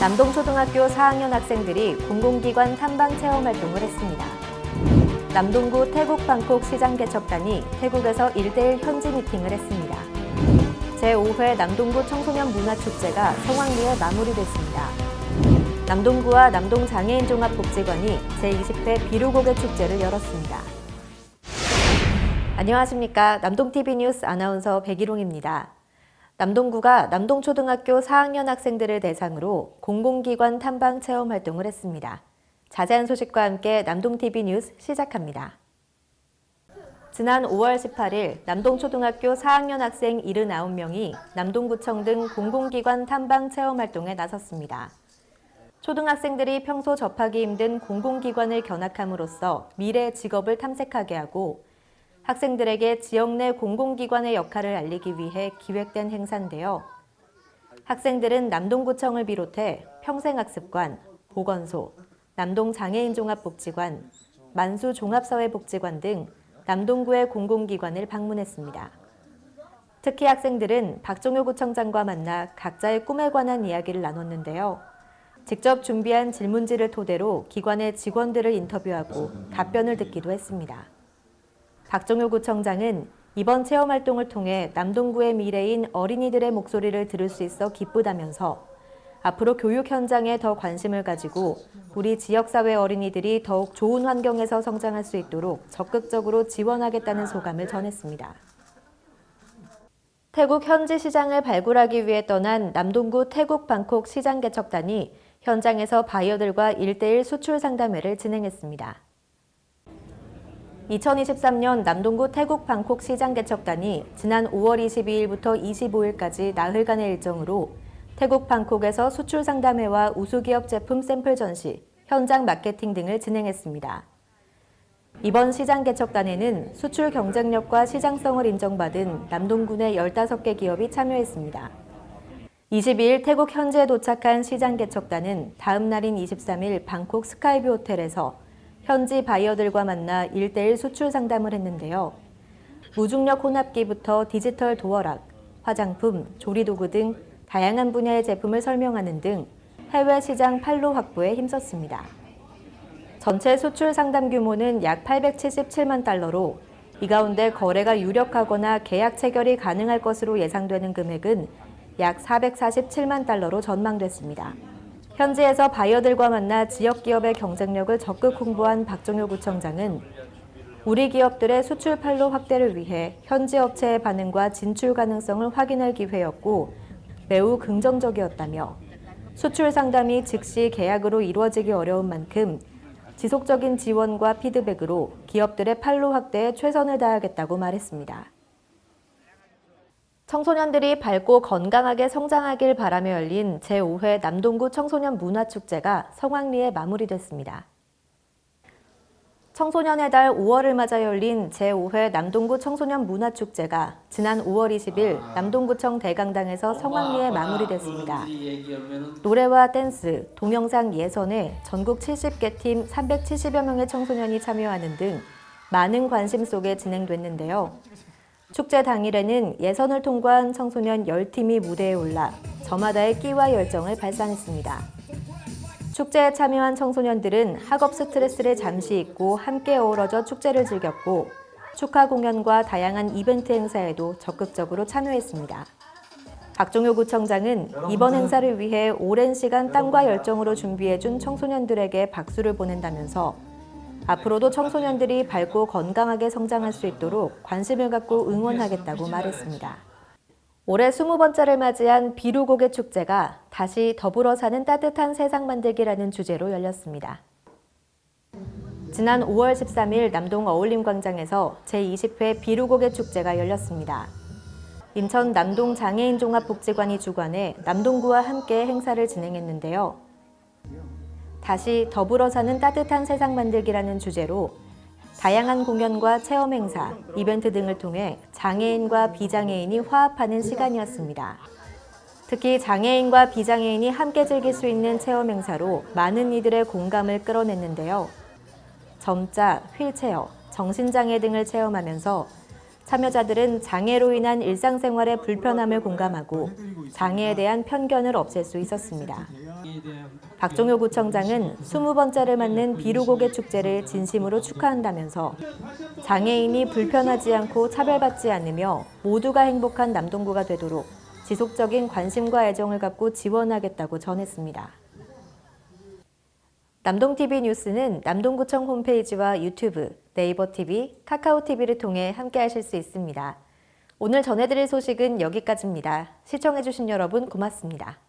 남동초등학교 4학년 학생들이 공공기관 탐방 체험 활동을 했습니다. 남동구 태국 방콕 시장 개척단이 태국에서 1대1 현지 미팅을 했습니다. 제5회 남동구 청소년 문화축제가 성황리에 마무리됐습니다. 남동구와 남동장애인종합복지관이 제20회 비루고개 축제를 열었습니다. 안녕하십니까. 남동TV 뉴스 아나운서 백일홍입니다. 남동구가 남동초등학교 4학년 학생들을 대상으로 공공기관 탐방 체험 활동을 했습니다. 자세한 소식과 함께 남동TV 뉴스 시작합니다. 지난 5월 18일 남동초등학교 4학년 학생 79명이 남동구청 등 공공기관 탐방 체험 활동에 나섰습니다. 초등학생들이 평소 접하기 힘든 공공기관을 견학함으로써 미래 직업을 탐색하게 하고 학생들에게 지역 내 공공기관의 역할을 알리기 위해 기획된 행사인데요. 학생들은 남동구청을 비롯해 평생학습관, 보건소, 남동장애인종합복지관, 만수종합사회복지관 등 남동구의 공공기관을 방문했습니다. 특히 학생들은 박종효 구청장과 만나 각자의 꿈에 관한 이야기를 나눴는데요. 직접 준비한 질문지를 토대로 기관의 직원들을 인터뷰하고 답변을 듣기도 했습니다. 박종효 구청장은 이번 체험 활동을 통해 남동구의 미래인 어린이들의 목소리를 들을 수 있어 기쁘다면서 앞으로 교육 현장에 더 관심을 가지고 우리 지역사회 어린이들이 더욱 좋은 환경에서 성장할 수 있도록 적극적으로 지원하겠다는 소감을 전했습니다. 태국 현지 시장을 발굴하기 위해 떠난 남동구 태국 방콕 시장 개척단이 현장에서 바이어들과 1대1 수출 상담회를 진행했습니다. 2023년 남동구 태국 방콕 시장 개척단이 지난 5월 22일부터 25일까지 나흘간의 일정으로 태국 방콕에서 수출 상담회와 우수기업 제품 샘플 전시, 현장 마케팅 등을 진행했습니다. 이번 시장 개척단에는 수출 경쟁력과 시장성을 인정받은 남동군의 15개 기업이 참여했습니다. 22일 태국 현지에 도착한 시장 개척단은 다음 날인 23일 방콕 스카이뷰 호텔에서 현지 바이어들과 만나 1대1 수출 상담을 했는데요. 무중력 혼합기부터 디지털 도어락, 화장품, 조리도구 등 다양한 분야의 제품을 설명하는 등 해외 시장 판로 확보에 힘썼습니다. 전체 수출 상담 규모는 약 877만 달러로 이 가운데 거래가 유력하거나 계약 체결이 가능할 것으로 예상되는 금액은 약 447만 달러로 전망됐습니다. 현지에서 바이어들과 만나 지역 기업의 경쟁력을 적극 홍보한 박종효 구청장은 우리 기업들의 수출 판로 확대를 위해 현지 업체의 반응과 진출 가능성을 확인할 기회였고 매우 긍정적이었다며 수출 상담이 즉시 계약으로 이루어지기 어려운 만큼 지속적인 지원과 피드백으로 기업들의 판로 확대에 최선을 다하겠다고 말했습니다. 청소년들이 밝고 건강하게 성장하길 바라며 열린 제5회 남동구 청소년 문화축제가 성황리에 마무리됐습니다. 청소년의 달 5월을 맞아 열린 제5회 남동구 청소년 문화축제가 지난 5월 20일 남동구청 대강당에서 성황리에 마무리됐습니다. 노래와 댄스, 동영상 예선에 전국 70개 팀 370여 명의 청소년이 참여하는 등 많은 관심 속에 진행됐는데요. 축제 당일에는 예선을 통과한 청소년 10팀이 무대에 올라 저마다의 끼와 열정을 발산했습니다. 축제에 참여한 청소년들은 학업 스트레스를 잠시 잊고 함께 어우러져 축제를 즐겼고 축하 공연과 다양한 이벤트 행사에도 적극적으로 참여했습니다. 박종효 구청장은 이번 행사를 위해 오랜 시간 땀과 열정으로 준비해준 청소년들에게 박수를 보낸다면서 앞으로도 청소년들이 밝고 건강하게 성장할 수 있도록 관심을 갖고 응원하겠다고 말했습니다. 올해 20번째를 맞이한 비루고개 축제가 다시 더불어 사는 따뜻한 세상 만들기라는 주제로 열렸습니다. 지난 5월 13일 남동 어울림 광장에서 제20회 비루고개 축제가 열렸습니다. 인천 남동 장애인 종합복지관이 주관해 남동구와 함께 행사를 진행했는데요. 다시 더불어 사는 따뜻한 세상 만들기라는 주제로 다양한 공연과 체험 행사, 이벤트 등을 통해 장애인과 비장애인이 화합하는 시간이었습니다. 특히 장애인과 비장애인이 함께 즐길 수 있는 체험 행사로 많은 이들의 공감을 끌어냈는데요. 점자, 휠체어, 정신장애 등을 체험하면서 참여자들은 장애로 인한 일상생활의 불편함을 공감하고 장애에 대한 편견을 없앨 수 있었습니다. 박종효 구청장은 20번째를 맞는 비루고개 축제를 진심으로 축하한다면서 장애인이 불편하지 않고 차별받지 않으며 모두가 행복한 남동구가 되도록 지속적인 관심과 애정을 갖고 지원하겠다고 전했습니다. 남동TV 뉴스는 남동구청 홈페이지와 유튜브, 네이버 TV, 카카오 TV를 통해 함께 하실 수 있습니다. 오늘 전해드릴 소식은 여기까지입니다. 시청해주신 여러분 고맙습니다.